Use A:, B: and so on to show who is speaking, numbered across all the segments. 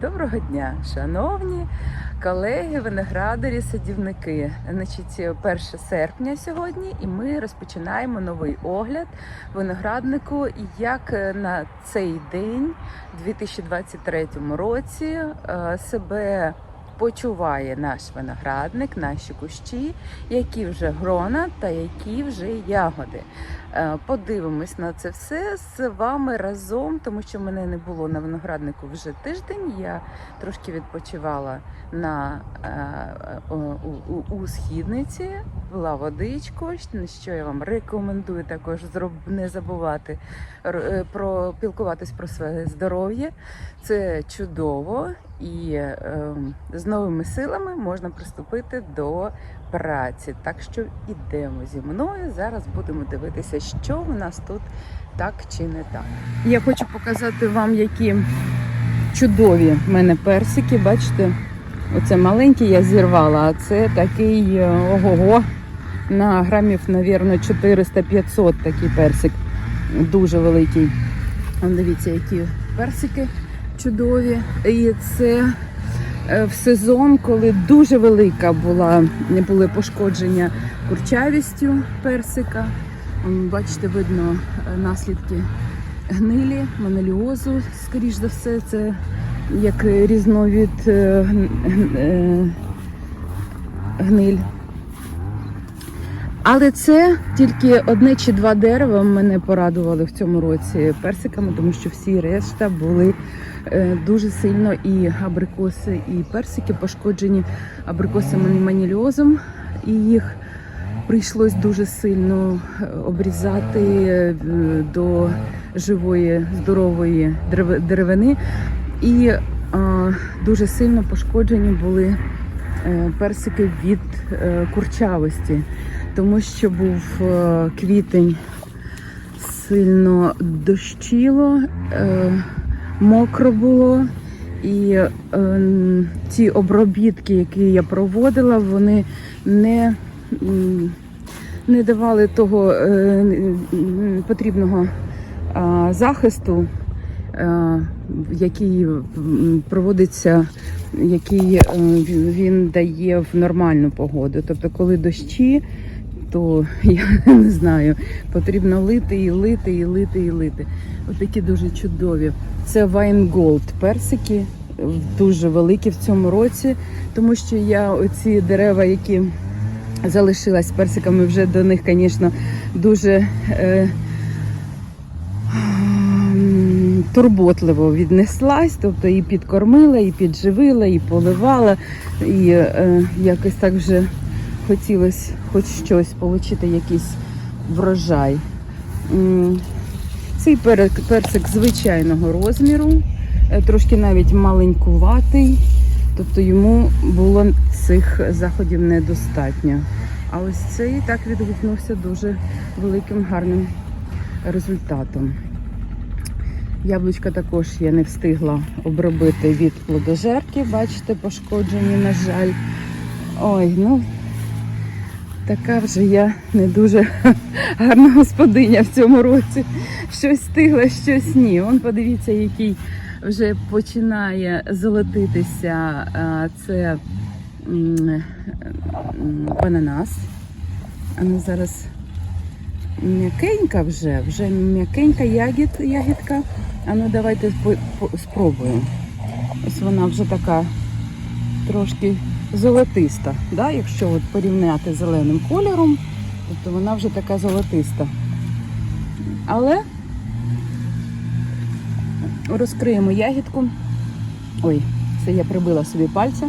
A: Доброго дня, шановні колеги, виноградарі, садівники. Значить, 1 серпня сьогодні, і ми розпочинаємо новий огляд винограднику. Як на цей день, 2023 році, е, себе почуває наш виноградник, наші кущі, які вже грона та які вже ягоди. Е, Подивимось на це все з вами разом, тому що мене не було на винограднику вже тиждень. Я трошки відпочивала на е, е, у, у, у східниці, пила водичку, що я вам рекомендую також не забувати про пілкуватись про своє здоров'я. Це чудово, і е, з новими силами можна приступити до праці. Так що ідемо зі мною. Зараз будемо дивитися, що в нас тут так чи не так. Я хочу показати вам, які чудові в мене персики. Бачите, оце маленький я зірвала, а це такий е, ого-го. На грамів, навірно, 400-500 такий персик. Дуже великий. Дивіться, які персики чудові. І це в сезон, коли дуже велика була, були пошкодження курчавістю персика. Бачите, видно е, наслідки гнилі, моноліозу, скоріш за все, це як різновид е, гн- гн- е, гниль. Але це тільки одне чи два дерева мене порадували в цьому році персиками, тому що всі решта були е, дуже сильно і абрикоси, і персики пошкоджені абрикосами маніліозом, і їх прийшлось дуже сильно е, обрізати е, до живої здорової деревини. І е, дуже сильно пошкоджені були е, персики від е, курчавості, тому що був е, квітень сильно дощило, е, мокро було. І е, м, ті обробітки, які я проводила, вони не, не давали того е, потрібного а, захисту, е, який проводиться, який е, він дає в нормальну погоду. Тобто, коли дощі, то я не знаю, потрібно лити і лити, і лити, і лити. Отакі дуже чудові. Це Gold персики, дуже великі в цьому році, тому що я оці дерева, які залишилась персиками, вже до них, звісно, дуже. Е, турботливо віднеслась, тобто і підкормила, і підживила, і поливала, і е, якось так вже хотілося хоч щось отримати, якийсь врожай. Цей персик звичайного розміру, е, трошки навіть маленькуватий, тобто йому було цих заходів недостатньо. А ось цей так відгукнувся дуже великим гарним результатом. Яблучка також я не встигла обробити від плодожерки, бачите, пошкоджені, на жаль. Ой, ну така вже я не дуже гарна господиня в цьому році. Щось встигла, щось ні. Он подивіться, який вже починає золотитися. Це бананас. А ну зараз м'якенька вже, вже м'якенька ягід, ягідка. А ну давайте спробуємо. Ось вона вже така трошки золотиста. Да? Якщо от порівняти з зеленим кольором, тобто вона вже така золотиста. Але розкриємо ягідку. Ой, це я прибила собі пальця.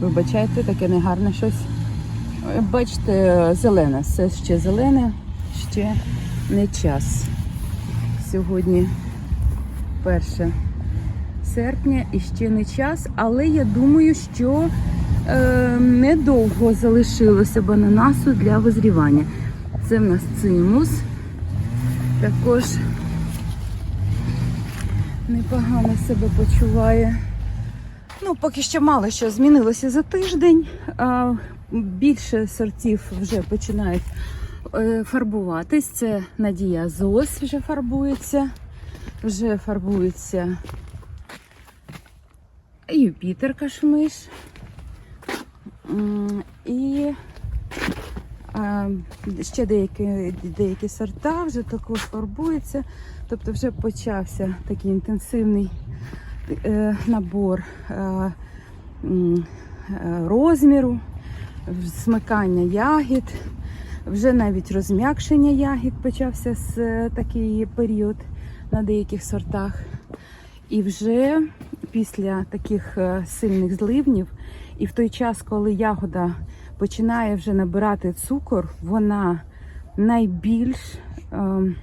A: Вибачайте, таке негарне щось. Е, Бачите, зелене, все ще зелене, ще не час. Сьогодні 1 серпня і ще не час, але я думаю, що недовго залишилося бананасу для визрівання. Це в нас цимус. Також непогано себе почуває. Ну, поки що мало що змінилося за тиждень. Більше сортів вже починають е, фарбуватись. Це Надія Зос вже фарбується. Вже фарбується Юпітер кашмиш. І ще деякі, деякі сорта вже також фарбуються. Тобто вже почався такий інтенсивний е, набор е, е, розміру, смикання ягід, вже навіть розм'якшення ягід почався з такий період на деяких сортах. І вже після таких сильних зливнів, і в той час, коли ягода починає вже набирати цукор, вона найбільш ем,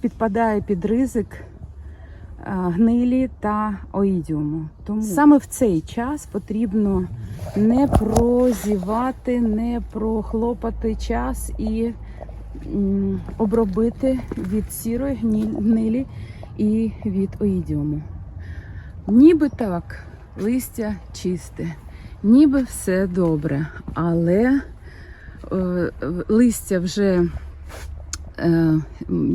A: підпадає під ризик е, гнилі та оїдіуму. Тому саме в цей час потрібно не прозівати, не прохлопати час і обробити від сірої гнилі і від оїдіуму. Ніби так, листя чисте, ніби все добре, але е, листя вже, е,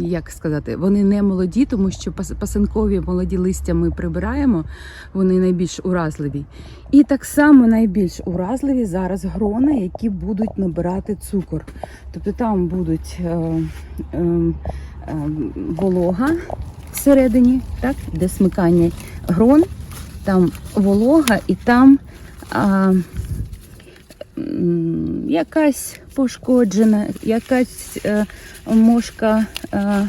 A: як сказати, вони не молоді, тому що пасинкові молоді листя ми прибираємо, вони найбільш уразливі. І так само найбільш уразливі зараз грона, які будуть набирати цукор. Тобто там будуть е, е, е, волога всередині, так, де смикання грон, там волога і там а, якась пошкоджена, якась е, мошка е,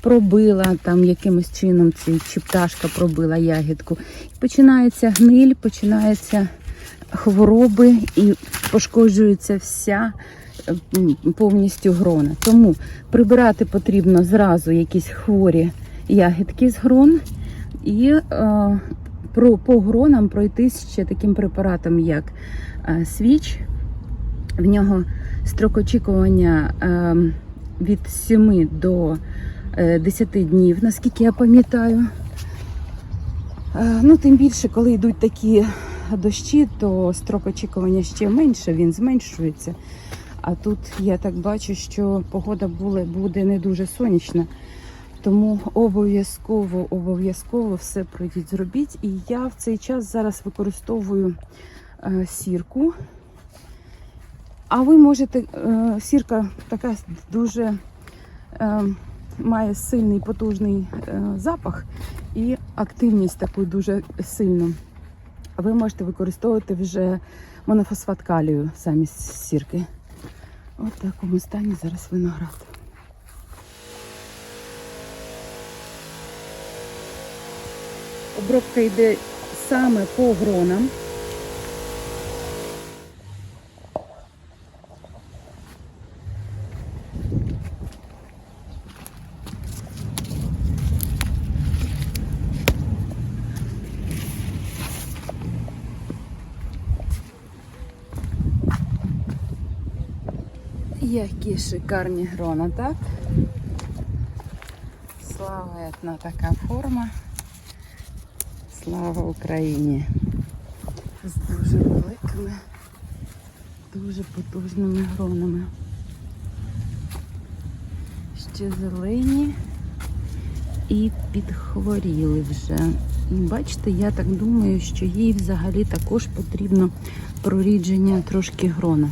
A: пробила там якимось чином ці, чи пташка пробила ягідку. Починається гниль, починаються хвороби і пошкоджується вся е, повністю грона. Тому прибирати потрібно зразу якісь хворі ягідки з грон і е, про, по гронам пройтись ще таким препаратом, як е, свіч. В нього строк очікування е, від 7 до е, 10 днів, наскільки я пам'ятаю. Е, ну, тим більше, коли йдуть такі дощі, то строк очікування ще менше, він зменшується. А тут я так бачу, що погода буде не дуже сонячна. Тому обов'язково, обов'язково все пройдіть, зробіть. І я в цей час зараз використовую е, сірку. А ви можете, е, сірка така дуже е, має сильний потужний е, запах і активність таку дуже сильну. Ви можете використовувати вже монофосфат калію замість сірки. От в такому стані зараз виноград. Обробка йде саме по гронам. Які шикарні грона, так? Славетна така форма. Слава Україні! З дуже великими, дуже потужними гронами. Ще зелені і підхворіли вже. Бачите, я так думаю, що їй взагалі також потрібно прорідження трошки грона.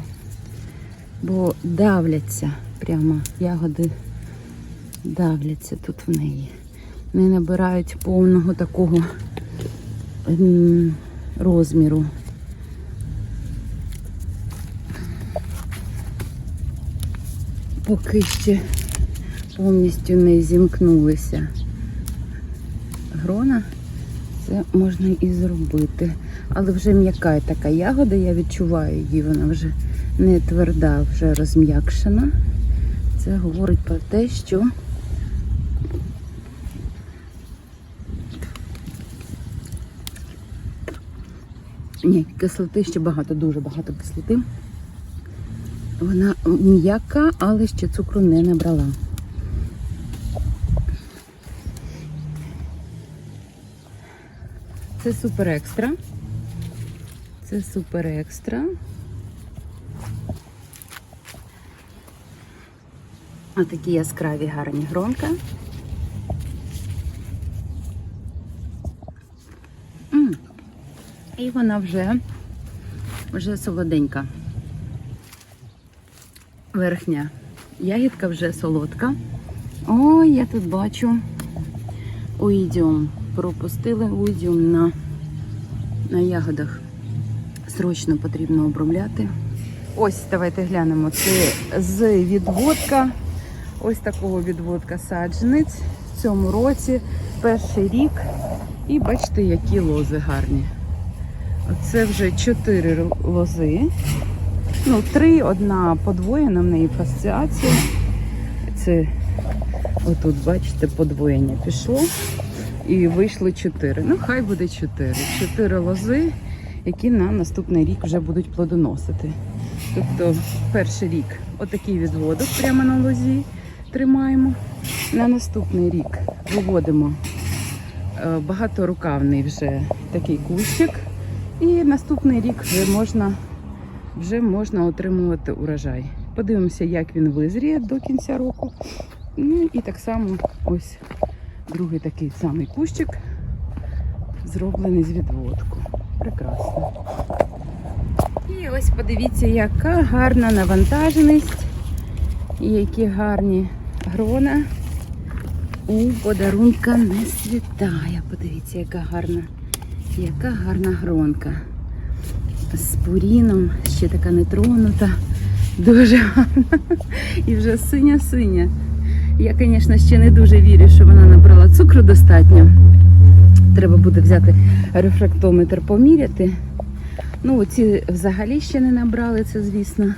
A: Бо давляться прямо ягоди давляться тут в неї. Не набирають повного такого розміру. Поки ще повністю не зімкнулися грона, це можна і зробити. Але вже м'яка така ягода, я відчуваю її, вона вже не тверда, вже розм'якшена. Це говорить про те, що Ні, кислоти ще багато, дуже багато кислоти. Вона м'яка, але ще цукру не набрала. Це супер екстра. Це супер екстра. Отакі яскраві гарні гронка. І вона вже, вже солоденька. Верхня ягідка вже солодка. Ой, я тут бачу уїдіум. Пропустили уїдіум на, на ягодах. Срочно потрібно обробляти. Ось давайте глянемо. Це з відводка. Ось такого відводка саджанець в цьому році. Перший рік. І бачите, які лози гарні. Це вже чотири лози. Ну, три, одна подвоєна, в неї фасціація. Це отут, бачите, подвоєння пішло. І вийшло чотири. Ну, хай буде чотири. Чотири лози, які на наступний рік вже будуть плодоносити. Тобто перший рік отакий відводок прямо на лозі тримаємо. На наступний рік виводимо е, багаторукавний вже такий кущик. І наступний рік вже можна, вже можна отримувати урожай. Подивимося, як він визріє до кінця року. Ну і так само ось другий такий самий кущик, зроблений з відводку. Прекрасно. І ось подивіться, яка гарна навантаженість і які гарні грона. У подарунка не світає. Подивіться, яка гарна, яка гарна гронка. З пуріном, ще така нетронута. Дуже гарна. І вже синя-синя. Я, звісно, ще не дуже вірю, що вона набрала цукру достатньо. Треба буде взяти рефрактометр поміряти. Ну, оці взагалі ще не набрали це, звісно.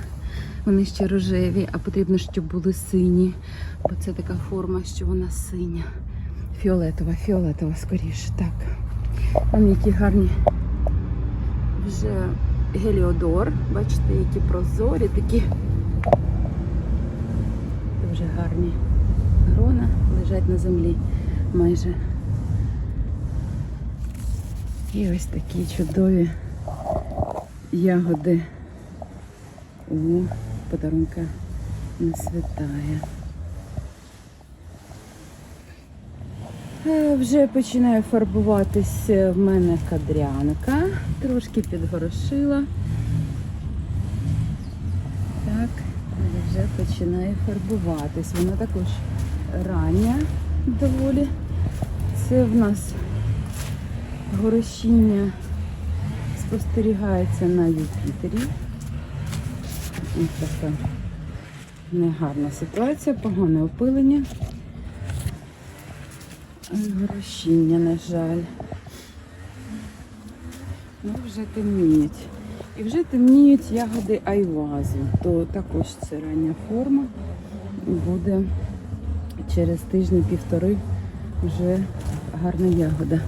A: Вони ще рожеві, а потрібно, щоб були сині. Бо це така форма, що вона синя. Фіолетова, фіолетова, скоріше. Так. Вон які гарні вже геліодор. Бачите, які прозорі, такі дуже гарні грона лежать на землі майже. І ось такі чудові ягоди у подарунка не святає. Вже починає фарбуватися в мене кадрянка, трошки підгорошила. Так, вже починає фарбуватись. Вона також рання доволі. Це в нас горошіння спостерігається на Юпітері. Ось така негарна ситуація, погане опилення. Горошіння, на жаль. Ну, вже темніють. І вже темніють ягоди айвази. То також це рання форма. Буде через тижні-півтори вже гарна ягода.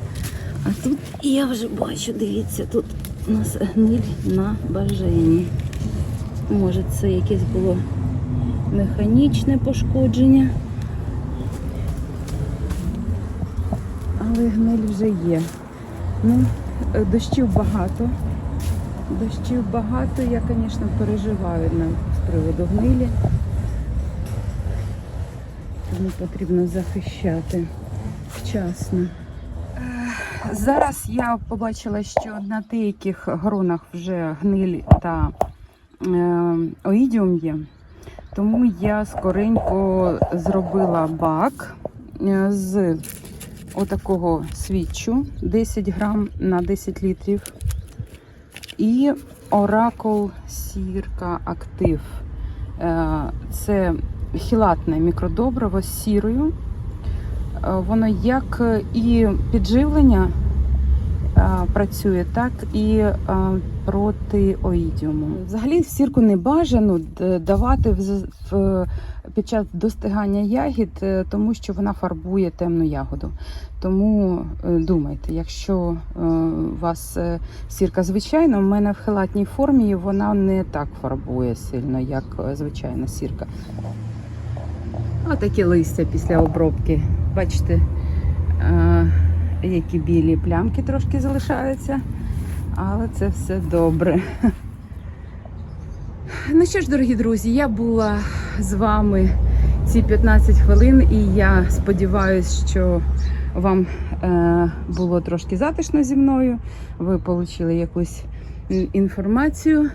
A: А тут я вже бачу, дивіться, тут у нас гниль на бажанні. Може це якесь було механічне пошкодження. Але гниль вже є. Ну, е, дощів багато. Дощів багато, я, звісно, переживаю на, з приводу гнилі. Тому потрібно захищати вчасно. Зараз я побачила, що на деяких гронах вже гниль та е, оїдіум є. Тому я скоренько зробила бак е, з отакого свічу 10 грам на 10 літрів. І Оракул сірка актив. Е, Це хілатне мікродобриво з сірою. Е, Воно як і підживлення працює, так і е, проти оїдіуму. Взагалі сірку не бажано давати в, під час достигання ягід, е, тому що вона фарбує темну ягоду. Тому е, думайте, якщо е, у вас е, сірка звичайна, в мене в хелатній формі вона не так фарбує сильно, як е, звичайна сірка. Отакі листя після обробки. Бачите, е, які білі плямки трошки залишаються, але це все добре. Ну що ж, дорогі друзі, я була з вами ці 15 хвилин, і я сподіваюся, що вам е, було трошки затишно зі мною. Ви отримали якусь інформацію.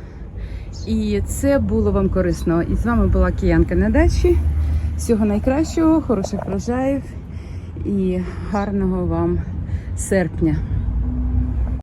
A: І це було вам корисно. І з вами була Киянка на дачі. Всього найкращого, хороших врожаїв і гарного вам серпня.